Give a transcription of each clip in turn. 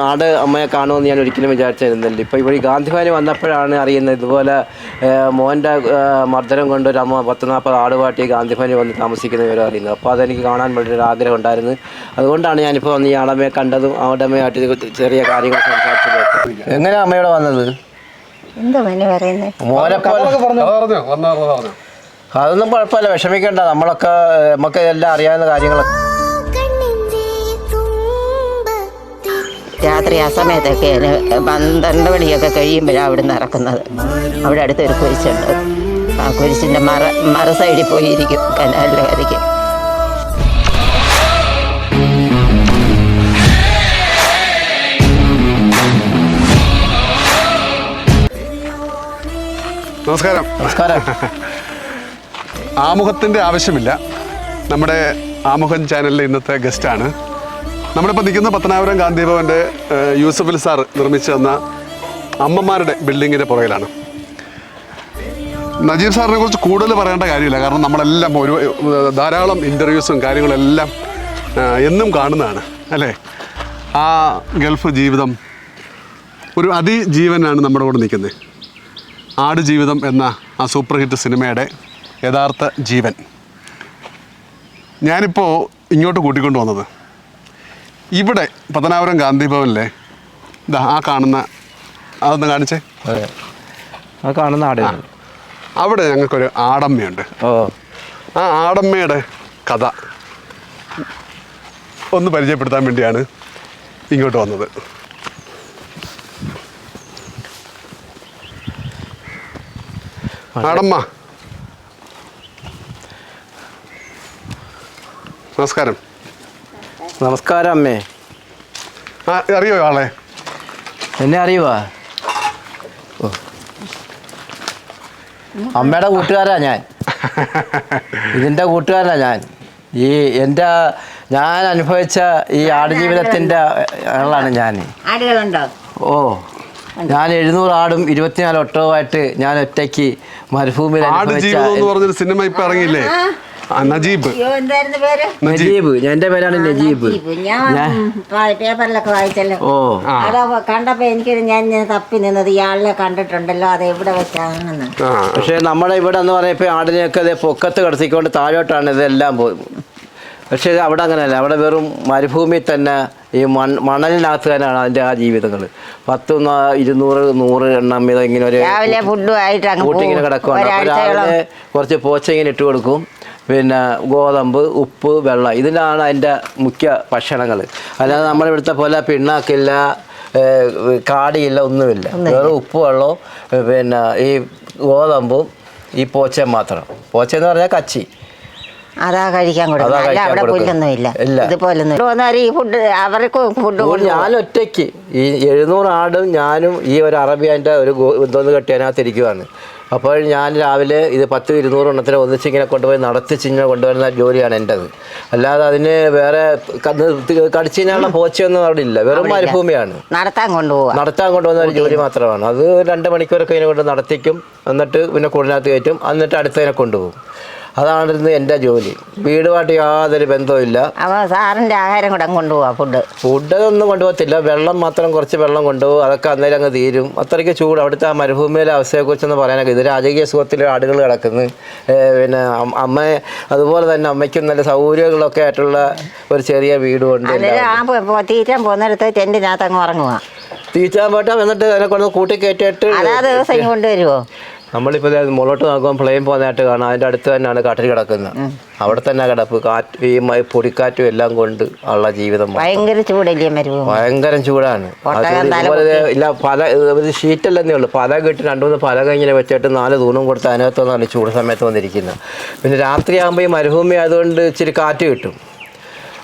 ആട് അമ്മയെ കാണുമെന്ന് ഞാൻ ഒരിക്കലും വിചാരിച്ചിരുന്നില്ല. ഇപ്പോൾ ഇവിടെ ഈ ഗാന്ധിഭവന് വന്നപ്പോഴാണ് അറിയുന്നത് ഇതുപോലെ മോന്റെ മർദ്ദനം കൊണ്ട് ഒരു അമ്മ പത്ത് നാൽപ്പത് ആടുപാട്ടി ഗാന്ധിഭവന് വന്ന് താമസിക്കുന്ന വിവരം അറിയുന്നത്. അപ്പോൾ അതെനിക്ക് കാണാൻ വളരെ ഒരു ആഗ്രഹം ഉണ്ടായിരുന്നു. അതുകൊണ്ടാണ് ഞാനിപ്പോൾ വന്ന് ഈ ആടമ്മയെ കണ്ടതും. ആടമ്മയായിട്ട് അമ്മയായിട്ട് ചെറിയ കാര്യങ്ങൾ സംസാരിച്ചത് എങ്ങനെയാണ് അമ്മയോടെ വന്നത്? എന്താ മോനെ പറയുന്നത് അതൊന്നും കുഴപ്പമില്ല. വിഷമിക്കേണ്ട. നമ്മളൊക്കെ നമുക്ക് എല്ലാം അറിയാവുന്ന കാര്യങ്ങളൊക്കെ രാത്രി ആ സമയത്തൊക്കെ പന്ത്രണ്ട് മണിയൊക്കെ കഴിയുമ്പോഴാണ് അവിടെ നിന്ന് ഇറക്കുന്നത്. അവിടെ അടുത്തൊരു കുരിശുണ്ട്. ആ കുരിശിന്റെ മറ മറ സൈഡിൽ പോയിരിക്കും കനാലിന്റെ കരയ്ക്ക് നമസ്കാരം. നമസ്കാരം. ആമുഖത്തിന്റെ ആവശ്യമില്ല. നമ്മുടെ ആമുഖം ചാനലിലെ ഇന്നത്തെ ഗസ്റ്റാണ്. നമ്മളിപ്പോൾ നിൽക്കുന്ന പത്തനാപുരം ഗാന്ധിഭവന്റെ യൂസഫിൽ സാർ നിർമ്മിച്ചു തന്ന അമ്മമാരുടെ ബിൽഡിങ്ങിന്റെ പുറകിലാണ്. നജീബ് സാറിനെ കുറിച്ച് കൂടുതൽ പറയേണ്ട കാര്യമില്ല. കാരണം നമ്മളെല്ലാം ഒരു ധാരാളം ഇന്റർവ്യൂസും കാര്യങ്ങളെല്ലാം എന്നും കാണുന്നതാണ്. അല്ലേ? ആ ഗൾഫ് ജീവിതം ഒരു അതിജീവനാണ് നമ്മുടെ കൂടെ നിൽക്കുന്നത് ആടുജീവിതം എന്ന ആ സൂപ്പർ ഹിറ്റ് സിനിമയുടെ യഥാർത്ഥ ജീവൻ. ഞാനിപ്പോൾ ഇങ്ങോട്ട് കൂട്ടിക്കൊണ്ട് വന്നത്. ഇവിടെ പത്തനാപുരം ഗാന്ധി ഭവനിലെ ഇതാ ആ കാണുന്ന അതൊന്ന് കാണിച്ചേ. ആ കാണുന്ന ആടുകൾ അവിടെ ഞങ്ങൾക്കൊരു ആടമ്മയുണ്ട്. ഓ. ആ ആടമ്മയുടെ കഥ ഒന്ന് പരിചയപ്പെടുത്താൻ വേണ്ടിയാണ് ഇങ്ങോട്ട് വന്നത്. ആടമ്മ. നമസ്കാരം. നമസ്കാരം അമ്മേ. ആ അറിയോ ആളെ? എന്നെ അറിയുവാ. അമ്മയുടെ കൂട്ടുകാരാ ഞാൻ. ഇതിന്റെ കൂട്ടുകാരാ ഞാൻ. ഈ എന്റെ ഞാൻ അനുഭവിച്ച ഈ ആടുജീവിതത്തിന്റെ ആളാണ് ഞാൻ. ഓ. ഞാൻ എഴുന്നൂറ് ആടും ഇരുപത്തിനാല് ഒട്ടവുമായിട്ട് ഞാൻ ഒറ്റയ്ക്ക് മരുഭൂമിയിൽ ആട് ജീവിതം എന്ന് പറഞ്ഞൊരു സിനിമ ഇപ്പൊ ഇറങ്ങിയില്ലേ? നജീബ്. അയ്യോ എന്തായിരുന്നു പേര്? നജീബ്. എന്റെ എന്റെ പേരാണ് നജീബ്. ഞാൻ പേപ്പറിലൊക്കെ വായിച്ചല്ലോ. ഓ. അതാ കണ്ടപ്പോ എനിക്ക് ഞാൻ തപ്പി നിന്നത് ഇയാളിനെ കണ്ടിട്ടുണ്ടല്ലോ അത് എവിടെ വെച്ചാണെന്ന്. പക്ഷേ നമ്മുടെ ഇവിടെ എന്ന് പറയുമ്പോ ആടിനെയൊക്കെ ദേ പൊക്കത്ത് കിടത്തിക്കൊണ്ട് താഴോട്ടാണ് ഇതെല്ലാം പോകുന്നത് പക്ഷേ അവിടെ അങ്ങനെയല്ല. അവിടെ വെറും മരുഭൂമി തന്നെ ഈ മൺ മണലിനകത്ത് തന്നെയാണ് അതിന്റെ ആ ജീവിതങ്ങൾ പത്ത് ഇരുന്നൂറ് നൂറ് എണ്ണം ഇത് ഇങ്ങനെ ഒരു കൂട്ടിങ്ങനെ പോകും. കിടക്കുവാണ്. രാവിലെ കുറച്ച് പോച്ച ഇങ്ങനെ ഇട്ട് കൊടുക്കും. പിന്നെ ഗോതമ്പ് ഉപ്പ് വെള്ളം. ഇതിലാണ് അതിന്റെ മുഖ്യ ഭക്ഷണങ്ങൾ. അല്ലാതെ നമ്മളിവിടുത്തെ പോലെ പിണ്ണാക്കില്ല കാടിയില്ല ഒന്നുമില്ല. വെറും ഉപ്പ് വെള്ളവും പിന്നെ ഈ ഗോതമ്പും ഈ പോച്ച മാത്രം. പോച്ച എന്ന് പറഞ്ഞാൽ കച്ചി. അതാ കഴിക്കാൻ കൊടുക്കും കൊടുക്കുന്നത് അവിടെ. പുല്ലൊന്നുമില്ല. ഈ ഫുഡ് അവർക്ക് ഫുഡ് ഞാൻ ഒറ്റയ്ക്ക് ഈ എഴുന്നൂറ് ആടും ഞാനും ഈ ഒരു അറബിയന്റെ ഒരു ഇതൊന്ന് കെട്ടിയതിനകത്ത് ഇരിക്കുവാണ് അപ്പോൾ ഞാൻ രാവിലെ ഇത് പത്ത് ഇരുന്നൂറ് എണ്ണത്തിന് ഒന്നിച്ച് ഇങ്ങനെ കൊണ്ടുപോയി നടത്തിച്ച് ഇങ്ങനെ കൊണ്ടുവരുന്ന ജോലിയാണ് എന്റെത്. അല്ലാതെ അതിന് വേറെ കടിച്ചു കഴിഞ്ഞാലുള്ള പോച്ചയൊന്നും അവിടെ ഇല്ല. വെറും മരുഭൂമിയാണ്. നടത്താൻ കൊണ്ടുപോകും നടത്താൻ കൊണ്ടുപോകുന്ന ഒരു ജോലി മാത്രമാണ്. അത് രണ്ട് മണിക്കൂറൊക്കെ ഇതിനെ കൊണ്ട് നടത്തിക്കും. എന്നിട്ട് പിന്നെ കൂടിനകത്ത് കയറ്റും. എന്നിട്ട് അടുത്തതിനെ കൊണ്ടുപോകും. അതാണിരുന്ന് എന്റെ ജോലി. വീടുമായിട്ട് യാതൊരു ബന്ധവുമില്ല. അവ സാറിന്റെ ആഹാരം കൂടെ അങ്ങ് കൊണ്ടുപോവാ ഫുഡ് ഫുഡ് ഒന്നും കൊണ്ടുപോകത്തില്ല. വെള്ളം മാത്രം കുറച്ച് വെള്ളം കൊണ്ടുപോകും. അതൊക്കെ അന്നേരം അങ്ങ് തീരും. അത്രയ്ക്ക് ചൂട്. അവിടുത്തെ ആ മരുഭൂമിയിലെ അവസ്ഥയെക്കുറിച്ചൊന്ന് പറയാനൊക്കെ ഇത് രാജകീയ സുഖത്തിൽ ആടുകൾ കിടക്കുന്നു. പിന്നെ അമ്മ അതുപോലെ തന്നെ അമ്മയ്ക്കും നല്ല സൗകര്യങ്ങളൊക്കെ ആയിട്ടുള്ള ഒരു ചെറിയ വീടുമുണ്ട് തീറ്റാൻ പോകുന്നിടത്ത് ടെന്റിനകത്ത് അങ്ങ് ഉറങ്ങുക തീറ്റാൻ പോട്ടാ എന്നിട്ട് അതിനെ കൊണ്ട് കൂട്ടി കയറ്റിയിട്ട് അതാ ദിവസം കൊണ്ടുവരുമോ നമ്മളിപ്പോൾ ദേ മുകളോട്ട് നോക്കുമ്പോൾ പ്ലെയിൻ പോകുന്നതായിട്ട് കാണാം. അതിന്റെ അടുത്ത് തന്നെയാണ് കാട്ടിൽ കിടക്കുന്നത്. അവിടെ തന്നെ കിടപ്പ്. കാറ്റ് ഈ പൊടിക്കാറ്റും എല്ലാം കൊണ്ട് ഉള്ള ജീവിതം ഭയങ്കര ചൂടല്ലേ ഭയങ്കര ചൂടാണ്. ഇല്ല പല ഇത് ഷീറ്റല്ലെന്നേ ഉള്ളൂ. പല കെട്ടി രണ്ട് മൂന്ന് പല ഇങ്ങനെ വെച്ചിട്ട് നാല് തൂണും കൊടുത്ത് അതിനകത്തൊന്നാണ് ചൂട് സമയത്ത് വന്നിരിക്കുന്നത്. പിന്നെ രാത്രിയാകുമ്പോൾ ഈ മരുഭൂമി ആയതുകൊണ്ട് ഇച്ചിരി കാറ്റ് കിട്ടും.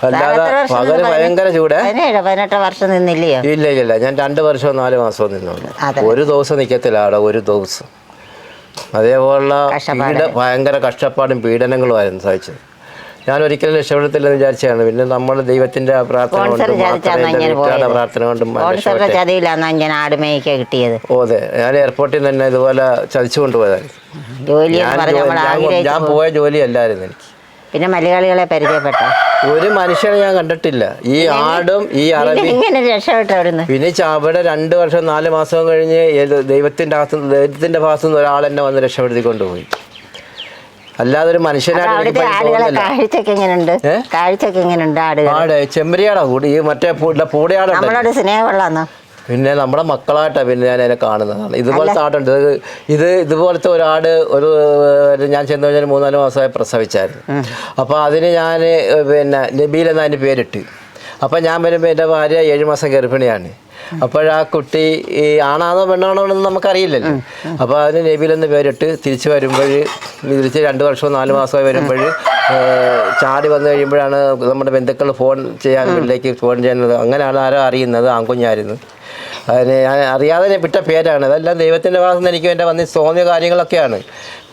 അല്ലാതെ പകൽ ഭയങ്കര ചൂട്. പതിനെട്ട് വർഷം നിന്നില്ലയോ? ഇല്ല ഇല്ല ഞാൻ രണ്ട് വർഷവും നാല് മാസവും നിന്നുള്ളൂ. ഒരു ദിവസം നിൽക്കത്തില്ല അവിടെ ഒരു ദിവസം. അതേപോലുള്ള. പീഡ ഭയങ്കര കഷ്ടപ്പാടും പീഡനങ്ങളുമായിരുന്നു സഹിച്ചത്. ഞാൻ ഒരിക്കലും രക്ഷപ്പെടത്തില്ലെന്ന് വിചാരിച്ചാണ് പിന്നെ നമ്മുടെ ദൈവത്തിന്റെ പ്രാർത്ഥന കൊണ്ടും പ്രാർത്ഥന കൊണ്ടും ഞാൻ ആടുമേയ്ക്ക കിട്ടിയത്. ഓ അതെ. ഞാൻ എയർപോർട്ടിൽ തന്നെ ഇതുപോലെ ചതിച്ചു കൊണ്ടുപോയതായിരുന്നു. ജോലി ഞാൻ എന്ന് പറഞ്ഞ് ജോ- ഞാൻ- ഞാൻ പോയ ജോലിയല്ലായിരുന്നു എനിക്ക്. പിന്നെ മലയാളികളെ പരിചയപ്പെട്ട. ഒരു മനുഷ്യനെ ഞാൻ കണ്ടിട്ടില്ല. ഈ ആടും ഈ അറബി ഇങ്ങനെ രക്ഷപ്പെട്ട അവിടുന്ന്. പിന്നെ അവിടെ രണ്ട് വർഷം നാല് മാസം കഴിഞ്ഞ് ദൈവത്തിന്റെ അകത്ത് ദൈവത്തിന്റെ ഭാഗത്തു നിന്ന് ഒരാൾ എന്നെ വന്ന് രക്ഷപ്പെടുത്തി കൊണ്ടുപോയി അല്ലാതെ ഒരു മനുഷ്യനാണ് മനുഷ്യനായിട്ട്. കാഴ്ചക്ക് എങ്ങനെയുണ്ട് ഏ? കാഴ്ചക്ക് എങ്ങനെയുണ്ട് ആട് ചെമ്മരിയാടാ കൂടി. ഈ മറ്റേ പൂടിയാടാ നമ്മളോട് സ്നേഹമുള്ളാന്നോ പിന്നെ നമ്മുടെ മക്കളായിട്ടാണ് പിന്നെ ഞാൻ അതിനെ കാണുന്നതാണ്. ഇതുപോലത്തെ ആടുണ്ട് ഇത് ഇത് ഇതുപോലത്തെ ഒരാട് ഒരു ഞാൻ ചെന്ന് കഴിഞ്ഞാൽ മൂന്നാൽ മാസമായി പ്രസവിച്ചായിരുന്നു. അപ്പോൾ അതിന് ഞാൻ പിന്നെ നബീൽ എന്ന അതിന് പേരിട്ട്. അപ്പോൾ ഞാൻ വരുമ്പോൾ എന്റെ ഭാര്യ ഏഴ് മാസം ഗർഭിണിയാണ്. അപ്പോഴാ കുട്ടി ഈ ആണാണോ പെണ്ണാണോ എന്ന് നമുക്കറിയില്ലല്ലോ. അപ്പോൾ അതിന് നബീൽ എന്ന് പേരിട്ട് തിരിച്ചു വരുമ്പോൾ തിരിച്ച് രണ്ട് വർഷവും നാല് മാസമായി വരുമ്പോൾ ചാടി വന്നു കഴിയുമ്പോഴാണ് നമ്മുടെ ബന്ധുക്കൾ ഫോൺ ചെയ്യാൻ വീട്ടിലേക്ക് ഫോൺ ചെയ്യുന്നത്. അങ്ങനെയാണ് ആരോ അറിയുന്നത് ആൺകുഞ്ഞായിരുന്നു അതിന് ഞാൻ അറിയാതെ വിട്ട പേരാണ്. അതെല്ലാം ദൈവത്തിന്റെ ഭാഗത്ത് നിന്ന് എനിക്ക് എന്റെ വന്ന് തോന്നിയ കാര്യങ്ങളൊക്കെയാണ്.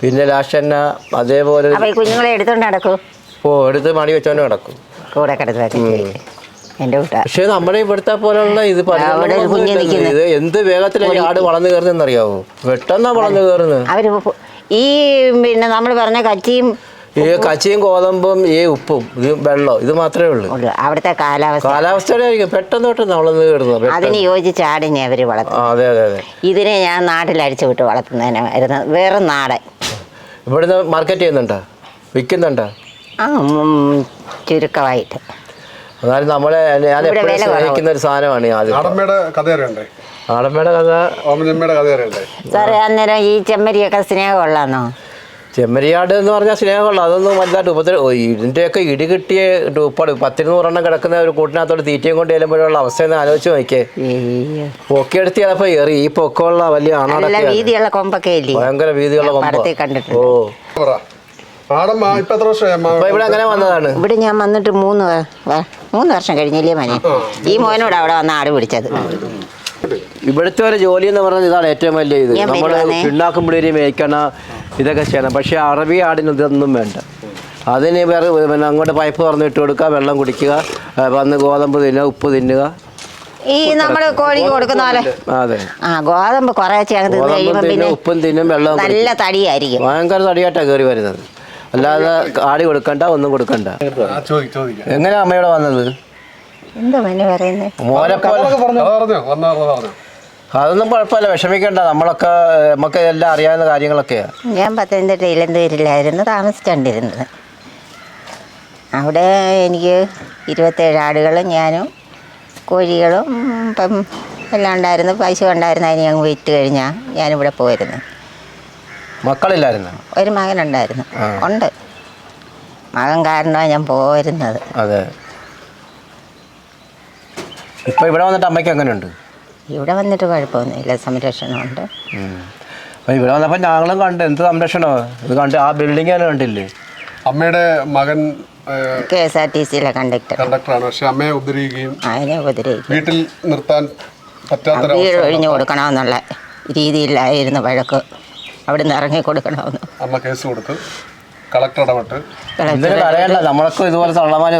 പിന്നെ തന്നെ അതേപോലെ അപ്പൊ ഈ കുഞ്ഞുങ്ങളെ എടുത്തോണ്ട് നടക്കൂ. ഓ എടുത്ത് മണി വെച്ചോണ്ട് നടക്കും. കൂടെ കിടന്നു എന്റെ കൂട്ടാ. പക്ഷേ നമ്മുടെ ഇവിടുത്തെ പോലുള്ള ഇത് അവിടെ ഒരു കുഞ്ഞ് പരിഗണനകളൊന്നും നിൽക്കുന്നു. ഇത് എന്ത് വേഗത്തിലാണ് ഈ ആട് വളർന്നു കയറുന്നതെന്നറിയാവോ? പെട്ടെന്നാ വളർന്നു കയറുന്നത്. അവർ പോ- ഈ പിന്നെ നമ്മൾ പറഞ്ഞ കച്ചിയും ഈ കച്ചിയും കോതമ്പും ഈ ഉപ്പും ഇത് വെള്ളം ഇത് മാത്രമേ ഉള്ളൂ. ഉള്ളു. അവിടുത്തെ കാലാവസ്ഥ. കാലാവസ്ഥയുടെ ആയിരിക്കും പെട്ടെന്ന് പെട്ടെന്ന് അവളൊന്ന് പെട്ടെന്ന്. അതിന് യോജിച്ച ആടിനെ അവർ വളർത്തും. അതെ അതെ അതെ. ഇതിനെ ഞാൻ നാട്ടിൽ അടിച്ചു വിട്ട് വളർത്തുന്നതിനായിരുന്നു വേറെ നാടൻ. ഇവിടുന്ന് മാർക്കറ്റ് ചെയ്യുന്നുണ്ടോ? വിൽക്കുന്നുണ്ടോ? ആ ഉം, ചുരുക്കമായിട്ട്. എന്നാലും നമ്മളെ ഞാൻ ഇവിടെ എപ്പോഴും സ്നേഹിക്കുന്ന ഒരു സാധനമാണ് ഈ ആദ്യം ആടമ്മയുടെ കഥ അറിയണ്ടേ? ആടമ്മയുടെ കഥ? ഓമനമ്മയുടെ കഥ അറിയണ്ടേ? സാറേ അന്നേരം ഈ ചെമ്മരിയൊക്കെ സ്നേഹമുള്ളാന്നോ ചെമ്മരിയാട് എന്ന് പറഞ്ഞാൽ സ്നേഹമുള്ള അതൊന്നും വലുതായിട്ട് ഉപദ്രവം ഇതിന്റെയൊക്കെ ഇടി കിട്ടിയ ഉപ്പാട് പത്തിരുന്നൂറെണ്ണം കിടക്കുന്ന ഒരു കൂട്ടിനകത്തോട് തീറ്റയും കൊണ്ട് ചെല്ലുമ്പോഴുള്ള അവസ്ഥ ഒന്ന് ആലോചിച്ച് നോക്കിയേ. പൊക്കിയെടുത്തി അതപ്പോ ഏറി എറി ഈ പൊക്കമുള്ള വലിയ ആണാടൊക്കെ വീതിയുള്ള കൊമ്പൊക്കെ ഭയങ്കര വീതിയുള്ള കൊമ്പ്. ഓ. ഇവിടെ അങ്ങനെ വന്നതാണ്. ഇവിടെ ഞാൻ വന്നിട്ട് മൂന്ന് മൂന്ന് വർഷം കഴിഞ്ഞില്ലേ മനെ? ഈ മോനോട് അവിടെ വന്ന ആട് പിടിച്ചത്. ഇവിടുത്തെ ഒരു ജോലി എന്ന് പറഞ്ഞാൽ ഇതാണ് ഏറ്റവും വലിയ ഇത്. നമ്മൾ നമ്മൾ. പിണ്ണാക്കും പിള്ളേരി മേയ്ക്കണ ഇതൊക്കെ ചെയ്യണം. പക്ഷേ അറബി ആടിന് ഇതൊന്നും വേണ്ട. അതിന് വേറെ പിന്നെ അങ്ങോട്ട് പൈപ്പ് തുറന്ന് ഇട്ട് കൊടുക്കുക വെള്ളം കുടിക്കുക വന്ന് ഗോതമ്പ് തിന്നുക ഉപ്പ് തിന്നുക. ഈ നമ്മൾ കോഴിക്ക് കൊടുക്കുന്ന പോലെ. ആ, അതെ. ആ ഗോതമ്പ് കുറേ ചേർന്ന് തിന്ന് ഗോതമ്പും കഴിയുമ്പോൾ പിന്നെ ഉപ്പും തിന്നും വെള്ളം കുടിക്കും. നല്ല തടിയായിരിക്കും. ഭയങ്കര തടിയായിട്ടാണ് കയറി വരുന്നത്. അല്ലാതെ ആടി കൊടുക്കണ്ട ഒന്നും കൊടുക്കണ്ട. ആ, ചോദി ചോദിക്കാം. എങ്ങനെയാ അമ്മയോടെ വന്നത്? എന്താ മനെ പറയുന്നത് മോനെപ്പോലെ അതൊന്നും കുഴപ്പമില്ല. വിഷമിക്കണ്ട. നമ്മളൊക്കെ നമുക്ക് എല്ലാം അറിയാവുന്ന കാര്യങ്ങളൊക്കെയാണ് ഞാൻ പത്തനംതിട്ട ഇലന്തൂരിലായിരുന്നു താമസിച്ചുകൊണ്ടിരുന്നത് അവിടെ എനിക്ക് ഇരുപത്തേഴ് ആടുകളും ഞാനും കോഴികളും ഇപ്പം എല്ലാം ഉണ്ടായിരുന്നു. പൈസ ഉണ്ടായിരുന്നു അതിന് ഞങ്ങൾ വിറ്റ് കഴിഞ്ഞാൽ ഞാനിവിടെ പോയിരുന്നു മക്കളില്ലായിരുന്നു? ഒരു മകനുണ്ടായിരുന്നു. ഉണ്ടായിരുന്നു ഉണ്ട്. മകൻ കാരണമാണ് ഞാൻ പോരുന്നത് അതെ. ഇപ്പൊ ഇവിടെ വന്നിട്ട് അമ്മയ്ക്ക് എങ്ങനെയുണ്ട്? ഇവിടെ വന്നിട്ട് കുഴപ്പമൊന്നുമില്ല സംരക്ഷണമുണ്ട്. അപ്പൊ ഇവിടെ വന്നപ്പോൾ ഞങ്ങളും കണ്ട് എന്ത് സംരക്ഷണോ? ഇത് കണ്ട് ആ ബിൽഡിംഗ് തന്നെ കണ്ടില്ലേ? അമ്മയുടെ മകൻ കെ എസ് ആർ ടി സിയിലെ കണ്ടക്ടർ കണ്ടക്ടറാണ് പക്ഷെ അമ്മയെ ഉപദ്രവിക്കുകയും അതിനെ ഉപദ്രവിക്കും. വീട്ടിൽ നിർത്താൻ വീട് പറ്റാത്തൊരവസ്ഥ ഒഴിഞ്ഞു കൊടുക്കണമെന്നുള്ള രീതിയിലായിരുന്നു വഴക്ക്. അവിടുന്ന് ഇറങ്ങി കൊടുക്കണമെന്ന്. അമ്മ കേസ് കൊടുത്ത് കളക്ടർ ഇടപെട്ട്. കരയണ്ട നമ്മളൊക്കെ ഇതുപോലെ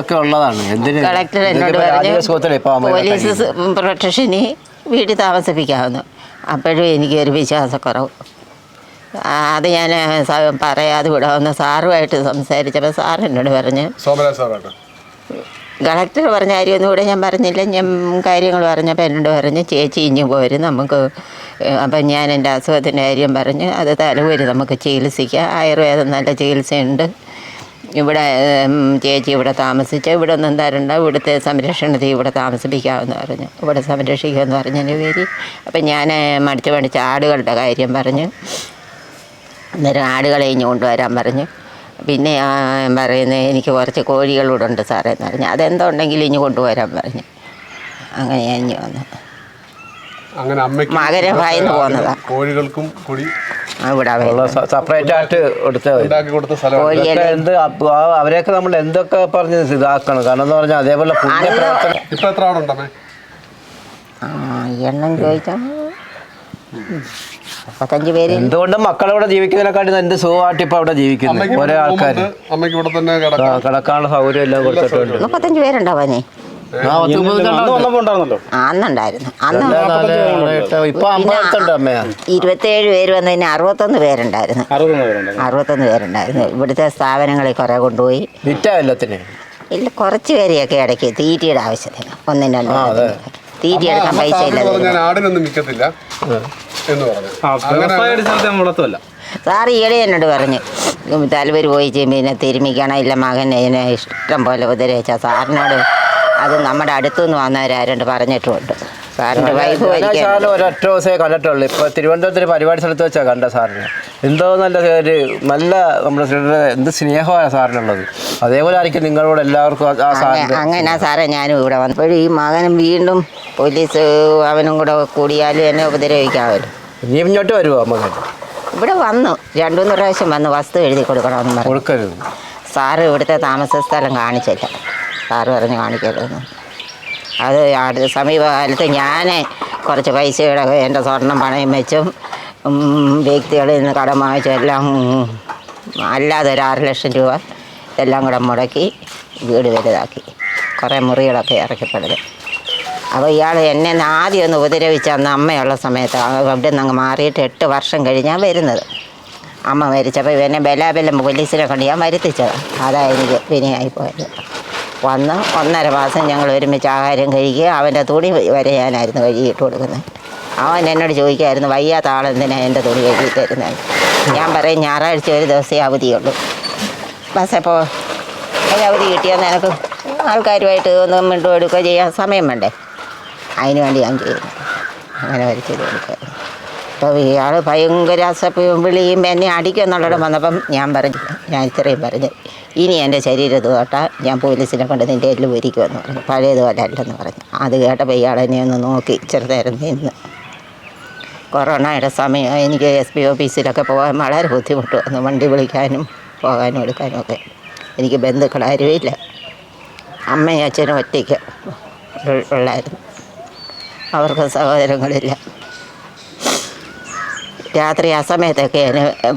ഒക്കെ ഉള്ളതാണ്. എന്തിന്? കളക്ടർ എന്നോട് പോലീസ്. പ്രൊട്ടക്ഷന് വീട്ടിൽ താമസിപ്പിക്കാവുന്നു. അപ്പോഴും എനിക്കൊരു വിശ്വാസക്കുറവ്. അത് ഞാൻ പറയാതെ വിടാവുന്ന സാറുമായിട്ട് സംസാരിച്ചപ്പോൾ സാർ എന്നോട് പറഞ്ഞു കളക്ടർ പറഞ്ഞ കാര്യമൊന്നും കൂടെ ഞാൻ പറഞ്ഞില്ല. ഞാൻ കാര്യങ്ങൾ പറഞ്ഞപ്പോൾ എന്നോട് പറഞ്ഞു ചേച്ചി ഇഞ്ഞു പോരും നമുക്ക് അപ്പം ഞാൻ എന്റെ അസുഖത്തിന്റെ കാര്യം പറഞ്ഞ്. അത് തലവരും നമുക്ക് ചികിത്സിക്കാം. ആയുർവേദം നല്ല ചികിത്സയുണ്ട്. ഇവിടെ ചേച്ചി ഇവിടെ താമസിച്ച് ഇവിടെ ഒന്നും തരണ്ട ഇവിടുത്തെ സംരക്ഷണത്തിൽ ഇവിടെ താമസിപ്പിക്കാമെന്ന് പറഞ്ഞു. ഇവിടെ സംരക്ഷിക്കുമെന്ന് പറഞ്ഞതിന് പേര് അപ്പം ഞാൻ മടിച്ച് മടിച്ച് ആടുകളുടെ കാര്യം പറഞ്ഞു. അന്നേരം ആടുകളെ ഇഞ്ഞ് കൊണ്ടുവരാൻ പറഞ്ഞു. പിന്നെ പറയുന്നത് എനിക്ക് കുറച്ച് കോഴികളൂടെ ഉണ്ട് സാറേ എന്ന് പറഞ്ഞു. അതെന്തുണ്ടെങ്കിലും ഇനി കൊണ്ടുവരാൻ പറഞ്ഞു. അങ്ങനെ ഞാൻ വന്നു. അങ്ങനെ അമ്മയ്ക്ക് മകനെ ഭയന്ന് പോന്നതാ. കോഴികൾക്കും കൂടി ആ, ഇവിടെ സെപ്പറേറ്റ് ആയിട്ട് എടുത്താൽ മതി. ഉണ്ടാക്കി കൊടുത്ത സ്ഥലമാണ്. കോഴിയെ ഇതൊക്കെ എന്ത് അപ്പ- ആ അവരെയൊക്കെ നമ്മൾ എന്തൊക്കെ പറഞ്ഞ് ഇതാക്കണം. കാരണം എന്ന് പറഞ്ഞാൽ അതേപോലെ പുണ്യ അന്ന് പ്രവർത്തനം. ഇപ്പൊ എത്ര ആളുണ്ടമ്മേ ആ എണ്ണം ചോദിച്ചാൽ മുപ്പത്തഞ്ച് പേര്. എന്തുകൊണ്ടും മക്കളവിടെ ജീവിക്കുന്നതിനെക്കാട്ടി എന്ത് സുഖമായിട്ട് ഇപ്പൊ അവിടെ ജീവിക്കുന്നു. അമ്മയ്ക്ക് ഓരോ ആൾക്കാർ റൂമുണ്ട്. അമ്മയ്ക്ക് ഇവിടെ തന്നെ കിടക്കാം. കിടക്കാനുള്ള സൗകര്യം എല്ലാം കൊടുത്തിട്ടുണ്ട്. മുപ്പത്തഞ്ച് പേരുണ്ടാവാനേ അന്നുണ്ടായിരുന്നു. ഇരുപത്തിയേഴ് പേര് വന്നതിന് അറുപത്തൊന്ന് പേരുണ്ടായിരുന്നു. അറുപത്തൊന്ന് പേരുണ്ടായിരുന്നു. അറുപത്തൊന്ന് പേരുണ്ടായിരുന്നു. ഇവിടുത്തെ സ്ഥാപനങ്ങളിൽ കുറെ കൊണ്ടുപോയി. ഇല്ല കുറച്ച് പേരെയൊക്കെ ഇടയ്ക്ക് തീറ്റയുടെ ആവശ്യത്തിന്. ഒന്നും രണ്ടും. തീറ്റി എടുക്കാൻ പൈസ ഇല്ല ആടിനൊന്നും എന്ന് പറഞ്ഞു. വളർത്തുമല്ല സാറ് ഈയിടെ എന്നോട് പറഞ്ഞു താല്പര്യം പോയി ചെയ്യുമ്പോൾ തിരുമിക്കണം ഇല്ല മകൻ ഇതിനെ ഇഷ്ടം പോലെ ഉപദ്രവിച്ച. സാറിനോട് അത് നമ്മുടെ അടുത്തുനിന്ന് വന്നവരാരുണ്ട് പറഞ്ഞിട്ടുമുണ്ട് സാറിന്റെ വൈഫ് ഒരൊറ്റ ദിവസമേ കണ്ടിട്ടുള്ളൂ. ഇപ്പൊ തിരുവനന്തപുരത്തിന് പരിപാടി സ്ഥലത്ത് വെച്ചാ കണ്ട സാറിന്. എന്തോ നല്ല ഒരു നല്ല നമ്മുടെ എന്ത് സ്നേഹമാണ് സാറിനുള്ളത്. അതേപോലെ ആയിരിക്കും നിങ്ങളോട് എല്ലാവർക്കും ആ- അങ്ങനെ സാറേ ഞാനും ഇവിടെ വന്നപ്പോഴും ഈ മകനും വീണ്ടും പോലീസ് അവനും കൂടെ കൂടിയാലും എന്നെ ഉപദ്രവിക്കാമല്ലോ. ഇനി ഇങ്ങോട്ട് വരുമോ മകൻ? ഇവിടെ വന്നു. രണ്ടു മൂന്ന് പ്രാവശ്യം വന്ന്. വസ്തു എഴുതി കൊടുക്കണമെന്ന് കൊടുക്കരുത്. സാറ് ഇവിടുത്തെ താമസ സ്ഥലം കാണിച്ചില്ല. സാറ് പറഞ്ഞ് കാണിക്കരുതെന്ന്. അത് അടുത്ത സമീപകാലത്ത് ഞാൻ കുറച്ച് പൈസയുടെ എന്റെ സ്വർണം പണയം വെച്ചും വ്യക്തികളിൽ നിന്ന് കടം വാങ്ങിച്ചും എല്ലാം അല്ലാതെ ഒരു ആറ് ലക്ഷം രൂപ ഇതെല്ലാം കൂടെ മുടക്കി വീട് വലുതാക്കി. കുറേ മുറികളൊക്കെ ഇറക്കിപ്പെടുത് അപ്പോൾ ഇയാൾ എന്നെ ആദ്യം ഒന്ന് ഉപദ്രവിച്ച അന്ന് അമ്മയുള്ള സമയത്ത് അവിടെ നിന്ന് അങ്ങ് മാറിയിട്ട് എട്ട് വർഷം കഴിഞ്ഞാൽ വരുന്നത്. അമ്മ മരിച്ചപ്പോൾ എന്നെ ബലാബലം പോലീസിനെ കൊണ്ട് ഞാൻ വരുത്തിച്ചത് അതാണ് എനിക്ക് വിനയായി പോയത്. വന്ന് ഒന്നര മാസം ഞങ്ങൾ ഒരുമിച്ച് ആഹാരം കഴിക്കുക. അവന്റെ തുണി വരെ ഞാനായിരുന്നു കഴുകിയിട്ട് കൊടുക്കുന്നത്. അവൻ എന്നോട് ചോദിക്കുമായിരുന്നു വയ്യാത്ത ആളെന്തിനാ എന്റെ തുണി കഴുകി തരുന്നത്? ഞാൻ പറയും ഞായറാഴ്ച ഒരു ദിവസമേ അവധിയുള്ളൂ ബസ്സപ്പോൾ അതിന് അവധി കിട്ടിയാൽ നിനക്ക് ആൾക്കാരുമായിട്ട് ഒന്ന് മിണ്ടു എടുക്കുകയോ ചെയ്യാൻ സമയം വേണ്ടേ? അതിന് വേണ്ടി ഞാൻ ചെയ്യുന്നു. അങ്ങനെ വരച്ചത് കൊടുക്കായിരുന്നു അപ്പോൾ ഇയാൾ ഭയങ്കര വിളിയും എന്നെ അടിക്കുമെന്നുള്ളിടം വന്നപ്പം ഞാൻ പറഞ്ഞു ഞാൻ ഇത്രയും പറഞ്ഞു. ഇനി എന്റെ ശരീരം കേട്ടാ ഞാൻ പോലീസിനെ കൊണ്ട് നിന്റെ എല്ല് പൊരിക്കുമെന്ന് പറഞ്ഞു. പഴയതുപോലെ അല്ലെന്ന് പറഞ്ഞു. അത് കേട്ടപ്പോൾ ഇയാൾ എന്നെ ഒന്ന് നോക്കി ചെറുതായിരുന്നു നിന്ന്. കൊറോണയുടെ സമയം എനിക്ക് എസ് പി ഓഫീസിലൊക്കെ പോകാൻ വളരെ ബുദ്ധിമുട്ട് വന്നു. വണ്ടി വിളിക്കാനും പോകാനും എടുക്കാനും ഒക്കെ. എനിക്ക് ബന്ധുക്കളാരും ഇല്ല. അമ്മയും അച്ഛനും ഒറ്റയ്ക്ക് ഉള്ളായിരുന്നു. അവർക്ക് സഹോദരങ്ങളില്ല. രാത്രി ആ സമയത്തൊക്കെ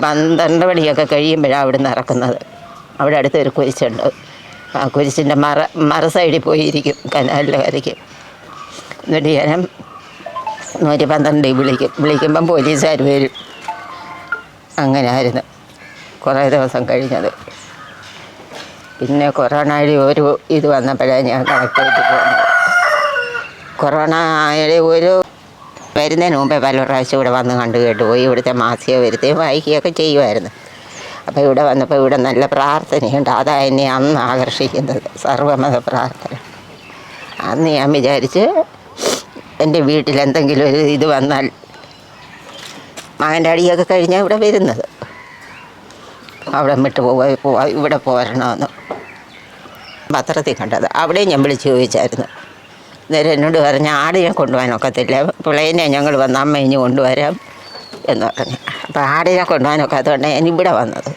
പന്ത്രണ്ട് മണിയൊക്കെ കഴിയുമ്പോഴാണ് അവിടെ നിന്ന് ഇറക്കുന്നത്. അവിടെ അടുത്തൊരു കുരിശുണ്ട്. ആ കുരിശിന്റെ മറ മറ സൈഡിൽ പോയിരിക്കും കനാലിന്റെ കരയ്ക്ക് എന്നിട്ട് ഞാൻ നൂറ്റി പന്ത്രണ്ടിൽ വിളിക്കും. വിളിക്കുമ്പം പോലീസുകാർ വരും. അങ്ങനെ ആയിരുന്നു കുറേ ദിവസം കഴിഞ്ഞത്. പിന്നെ കൊറോണയുടെ ഒരു ഇത് വന്നപ്പോഴാണ് ഞാൻ കളക്ടറേറ്റിൽ കൊറോണ കൊറോണയുടെ ഒരു വരുന്നതിന് മുമ്പേ പല പ്രാവശ്യം ഇവിടെ വന്ന് കണ്ടു കേട്ടു പോയി ഇവിടുത്തെ മാസിക വരുത്തുകയും വായിക്കുകയൊക്കെ ചെയ്യുമായിരുന്നു. അപ്പോൾ ഇവിടെ വന്നപ്പോൾ ഇവിടെ നല്ല പ്രാർത്ഥനയുണ്ട്. അതാ എന്നെ അന്ന് ആകർഷിക്കുന്നത് സർവമത പ്രാർത്ഥന. അന്ന് ഞാൻ വിചാരിച്ച് എന്റെ വീട്ടിൽ എന്തെങ്കിലും ഒരു ഇത് വന്നാൽ മകന്റെ അടിയൊക്കെ കഴിഞ്ഞാൽ ഇവിടെ വരുന്നത്. അവിടെ വിട്ട് പോവാ ഇവിടെ പോരണമെന്ന് പത്രത്തിൽ കണ്ടത്. അവിടെയും ഞാൻ വിളിച്ച് ചോദിച്ചായിരുന്നു. അന്നേരം എന്നോട് പറഞ്ഞ ആടിനെ കൊണ്ടുപോകാൻ ഒക്കത്തില്ല. പിള്ളേനെ ഞങ്ങൾ വന്ന് അമ്മ ഇനി കൊണ്ടുവരാം. എന്ന് പറഞ്ഞു. അപ്പോൾ ആടിനെ കൊണ്ടുപോകാൻ ഒക്കാത്തതുകൊണ്ട് ഞാൻ ഇവിടെ വന്നത്.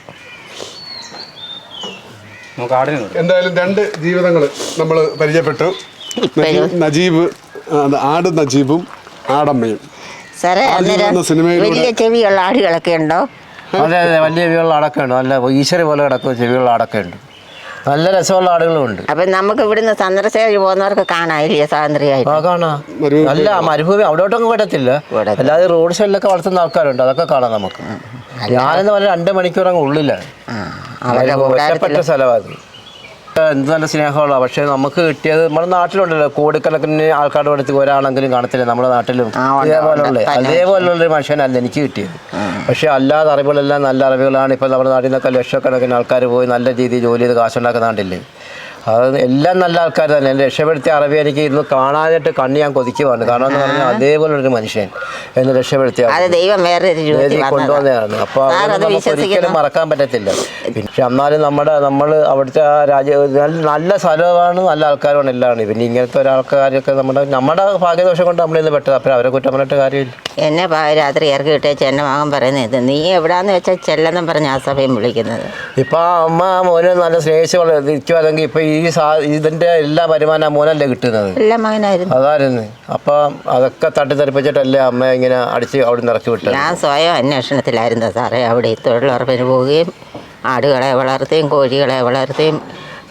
എന്തായാലും രണ്ട് ജീവിതങ്ങൾ നമ്മൾ പരിചയപ്പെട്ടു. നജീബ്- ആട് നജീബും ആടമ്മയും. സാറേ വലിയ ചെവിയുള്ള ആടുകളൊക്കെ ഉണ്ടോ? അതെ അതെ വലിയ ചെവിയുള്ള അടക്കമുണ്ട് നല്ല ഈശ്വര പോലെ കിടക്കുന്ന ചെവിയുള്ള അടക്കമുണ്ട് നല്ല രസമുള്ള ആടുകളും ഉണ്ട്. അപ്പൊ നമുക്ക് ഇവിടുന്ന് സന്ദർശകർ പോകുന്നവർക്ക് കാണാനില്ലേ സ്വാതന്ത്ര്യമായിട്ട് ആ കാണാം. മരുഭൂമി. അല്ല മരുഭൂമി അവിടോട്ടൊന്നും വിടത്തില്ല. അല്ലാതെ റോഡ് സൈഡിലൊക്കെ വളർത്തുന്ന ആൾക്കാരുണ്ട് അതൊക്കെ കാണാം നമുക്ക്. ഞാനെന്ന് പറഞ്ഞാൽ രണ്ട് മണിക്കൂർ അങ്ങ് ഉള്ളില്ല സ്ഥലമാണ് എന്ത് നല്ല സ്നേഹമുള്ള പക്ഷേ നമുക്ക് കിട്ടിയത് നമ്മുടെ നാട്ടിലുണ്ടല്ലോ. കോടിക്കണക്കിന് ആൾക്കാരുടെ അടുത്ത് ഒരാളെങ്കിലും കാണത്തില്ല നമ്മുടെ നാട്ടിലും. അതേപോലെ. അതേപോലുള്ള ഒരു മനുഷ്യനല്ല എനിക്ക് കിട്ടിയത്. പക്ഷേ അല്ലാതെ അറിവുകളെല്ലാം നല്ല അറിവുകളാണ്. ഇപ്പോൾ നമ്മുടെ നാട്ടിൽ നിന്നൊക്കെ ലക്ഷക്കണക്കിന് ആൾക്കാർ പോയി നല്ല രീതിയിൽ ജോലി ചെയ്ത് കാശുണ്ടാക്കുന്ന നാട്ടില്ലേ അത് എല്ലാം നല്ല ആൾക്കാർ തന്നെ. എന്നെ രക്ഷപ്പെടുത്തിയ അറബി എനിക്ക് ഇരുന്ന് കാണാനായിട്ട് കണ്ണ് ഞാൻ കൊതിക്കുവാണ് കാരണം എന്ന് പറഞ്ഞാൽ അതേപോലെ ഒരു മനുഷ്യൻ എന്നെ രക്ഷപ്പെടുത്തിയ കൊണ്ടുവന്നതാണ്. അപ്പോൾ ഒരിക്കലും മറക്കാൻ പറ്റത്തില്ല. പക്ഷെ എന്നാലും നമ്മുടെ നമ്മൾ അവിടുത്തെ ആ രാജ്യ നല്ല സ്ഥലമാണ് നല്ല ആൾക്കാരുമാണ് എല്ലാമാണ് പിന്നെ ഇങ്ങനത്തെ ഒരാൾക്കാരൊക്കെ നമ്മുടെ നമ്മുടെ ഭാഗ്യദോഷം കൊണ്ട് നമ്മളിന്ന് പെട്ടത്. അപ്പോൾ അവരെ കുറ്റം പറഞ്ഞിട്ട് കാര്യമില്ല. എന്നെ രാത്രി ഇറക്കി വിട്ടേച്ച് എന്നെ മകൻ പറയുന്നത് നീ എവിടാന്ന് വെച്ചാൽ ചെല്ലെന്നും പറഞ്ഞ ആ സഭയും വിളിക്കുന്നത്. ഇപ്പം ആ അമ്മ മോനെ നല്ല സ്നേഹിച്ച് ഇരിക്കുവാണെങ്കിൽ ഇപ്പം ഈ സാ ഇതിന്റെ എല്ലാ വരുമാനം മോനല്ലേ കിട്ടുന്നത്? അതായിരുന്നു. അപ്പൊ അതൊക്കെ തട്ടിത്തെറിപ്പിച്ചിട്ടല്ലേ അമ്മ ഇങ്ങനെ അടിച്ച് അവിടെ നിറച്ചു വിട്ടു വിട്ടത്? ഞാൻ സ്വയം അന്വേഷണത്തിലായിരുന്നു സാറേ. അവിടെ തൊഴിലുറപ്പിന് പോവുകയും ആടുകളെ വളർത്തുകയും കോഴികളെ വളർത്തുകയും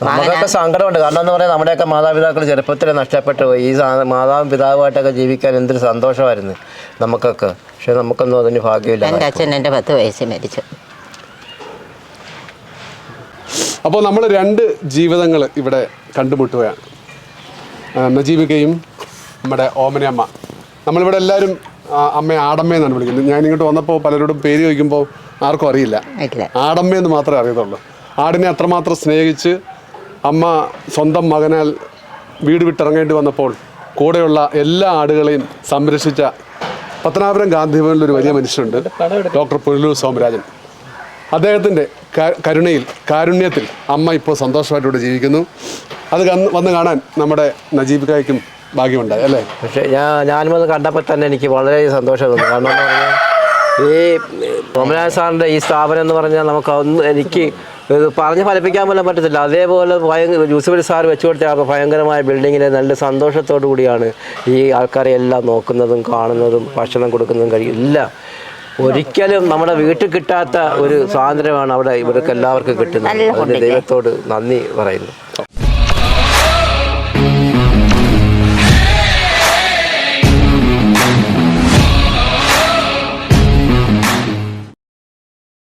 നമുക്കൊക്കെ സങ്കടമുണ്ട്. കാരണം എന്ന് പറയാൻ നമ്മുടെയൊക്കെ മാതാപിതാക്കൾ ചെറുപ്പത്തിൽ നഷ്ടപ്പെട്ടു പോയി. ഈ മാതാവും പിതാവുമായിട്ടൊക്കെ ജീവിക്കാൻ എന്തൊരു സന്തോഷമായിരുന്നു നമുക്കൊക്കെ. പക്ഷെ നമുക്കൊന്നും അതിന് ഭാഗ്യമില്ല. എന്റെ അച്ഛൻ എന്റെ പത്ത് വയസ്സിൽ മരിച്ചു. അപ്പോൾ നമ്മൾ രണ്ട് ജീവിതങ്ങൾ ഇവിടെ കണ്ടുമുട്ടുകയാണ്. നജീവികയും നമ്മുടെ ഓമനയമ്മ. നമ്മളിവിടെ എല്ലാവരും അമ്മ അമ്മയെ ആടമ്മ എന്നാണ് വിളിക്കുന്നത്. ഞാൻ ഇങ്ങോട്ട് വന്നപ്പോൾ പലരോടും പേര് ചോദിക്കുമ്പോൾ ആർക്കും അറിയില്ല. ആടമ്മ എന്ന് മാത്രമേ അറിയത്തുള്ളൂ. ആടിനെ അത്രമാത്രം സ്നേഹിച്ച് അമ്മ സ്വന്തം മകനാൽ വീട് വിട്ടിറങ്ങേണ്ടി വന്നപ്പോൾ കൂടെയുള്ള എല്ലാ ആടുകളെയും സംരക്ഷിച്ച പത്തനാപുരം ഗാന്ധിഭവനിൽ ഒരു വലിയ മനുഷ്യനുണ്ട്. ഡോക്ടർ പുനലൂർ സോമരാജൻ. അദ്ദേഹത്തിന്റെ കരുണയിൽ കാരുണ്യത്തിൽ അമ്മ ഇപ്പോൾ സന്തോഷമായിട്ട് ഇവിടെ ജീവിക്കുന്നു. അത് വന്ന് കാണാൻ നമ്മുടെ നജീബ് നജീബിക്കായ്ക്കും ഭാഗ്യമുണ്ടായി അല്ലേ? പക്ഷേ ഞാൻ ഞാനും അത് കണ്ടപ്പോൾ തന്നെ എനിക്ക് വളരെ സന്തോഷം തോന്നി. കാരണം ഈ സോമനാഥ് സാറിന്റെ ഈ സ്ഥാപനം എന്ന് പറഞ്ഞാൽ നമുക്ക് ഒന്ന് എനിക്ക് പറഞ്ഞ് ഫലിപ്പിക്കാൻ പോലും പറ്റത്തില്ല. അതേപോലെ ഭയങ്കര യൂസുഫ് സാർ വെച്ചു കൊടുത്ത ഭയങ്കരമായ ബിൽഡിങ്ങിനെ നല്ല സന്തോഷത്തോടു കൂടിയാണ് ഈ ആൾക്കാരെ എല്ലാം നോക്കുന്നതും കാണുന്നതും ഭക്ഷണം കൊടുക്കുന്നതും കഴിയും എല്ലാം. ഒരിക്കലും നമ്മുടെ വീട്ടിൽ കിട്ടാത്ത ഒരു സ്വാതന്ത്ര്യമാണ് അവിടെ ഇവർക്ക് എല്ലാവർക്കും കിട്ടുന്നത്. ദൈവത്തോട് നന്ദി പറയുന്നു.